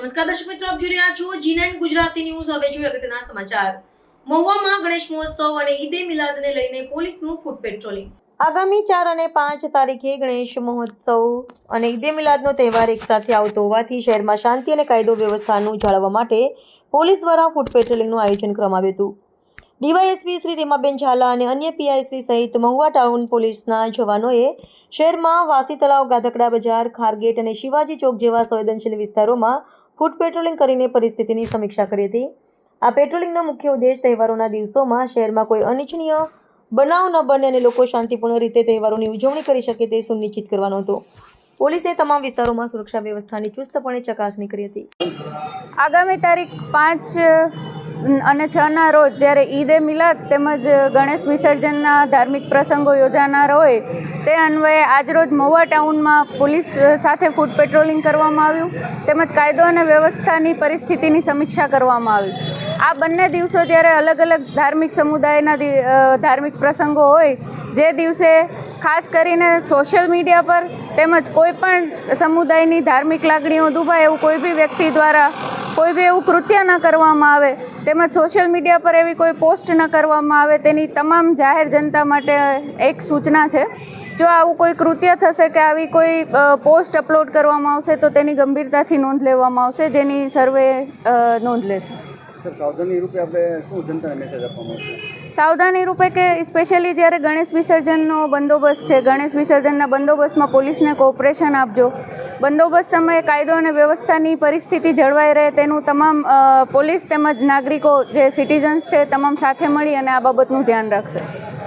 નમસ્કાર દર્શક મિત્રો, આપ જોઈ રહ્યા છો જીનાન ગુજરાતી ન્યૂઝ. હવે જોઈએ અગત્યના સમાચાર. મહુવામાં ગણેશ મહોત્સવ અને ઈદે મિલાદને લઈને પોલીસનું ફૂટ પેટ્રોલિંગ. આગામી ચાર અને પાંચ તારીખે ગણેશ મહોત્સવ અને ઈદે મિલાદનો તહેવાર એકસાથે આવતો હોવાથી શહેરમાં શાંતિ અને કાયદો વ્યવસ્થાનું જાળવવા માટે પોલીસ દ્વારા ફૂટ પેટ્રોલિંગનું આયોજન કરવામાં આવ્યું હતું. ડીવાયએસપી શ્રી રીમાબેન ઝાલા અને અન્ય પીઆઈસી સહિત મહુવા ટાઉન પોલીસના જવાનોએ શહેરમાં વાસી તળાવ, ગાધકડા બજાર, ખારગેટ અને શિવાજી ચોક જેવા સંવેદનશીલ વિસ્તારોમાં ફૂટ પેટ્રોલિંગ કરીને પરિસ્થિતિની સમીક્ષા કરી હતી. આ પેટ્રોલિંગનો મુખ્ય ઉદ્દેશ તહેવારોના દિવસોમાં શહેરમાં કોઈ અનિચ્છનીય બનાવ ન બને અને લોકો શાંતિપૂર્ણ રીતે તહેવારોની ઉજવણી કરી શકે તે સુનિશ્ચિત કરવાનો હતો. પોલીસે તમામ વિસ્તારોમાં સુરક્ષા વ્યવસ્થાની ચુસ્તપણે ચકાસણી કરી હતી. આગામી તારીખ પાંચ અને છના રોજ જ્યારે ઈદે મિલાદ તેમજ ગણેશ વિસર્જનના ધાર્મિક પ્રસંગો યોજાનાર હોય, તે અન્વયે આજરોજ મહુવા ટાઉનમાં પોલીસ સાથે ફૂડ પેટ્રોલિંગ કરવામાં આવ્યું, તેમજ કાયદો અને વ્યવસ્થાની પરિસ્થિતિની સમીક્ષા કરવામાં આવી. આ બંને દિવસો જ્યારે અલગ અલગ ધાર્મિક સમુદાયના ધાર્મિક પ્રસંગો હોય, જે દિવસે ખાસ કરીને સોશિયલ મીડિયા પર તેમજ કોઈ પણ સમુદાયની ધાર્મિક લાગણીઓ દુભાય એવું કોઈ બી વ્યક્તિ દ્વારા કોઈ બી એવું કૃત્ય ન કરવામાં આવે તેમજ સોશિયલ મીડિયા પર એવી કોઈ પોસ્ટ ન કરવામાં આવે તેની તમામ જાહેર જનતા માટે એક સૂચના છે. જો આવું કોઈ કૃત્ય થશે કે આવી કોઈ પોસ્ટ અપલોડ કરવામાં આવશે તો તેની ગંભીરતાથી નોંધ લેવામાં આવશે જેની સર્વે નોંધ લેશે. સાવધાની રૂપે કે સ્પેશિયલી જ્યારે ગણેશ વિસર્જનનો બંદોબસ્ત છે ગણેશ વિસર્જનના બંદોબસ્તમાં પોલીસને કોઓપરેશન આપજો. બંદોબસ્ત સમયે કાયદો અને વ્યવસ્થાની પરિસ્થિતિ જળવાઈ રહે તેનું તમામ પોલીસ તેમજ નાગરિકો જે સિટીઝન્સ છે, તમામ સાથે મળી અને આ બાબતનું ધ્યાન રાખશે.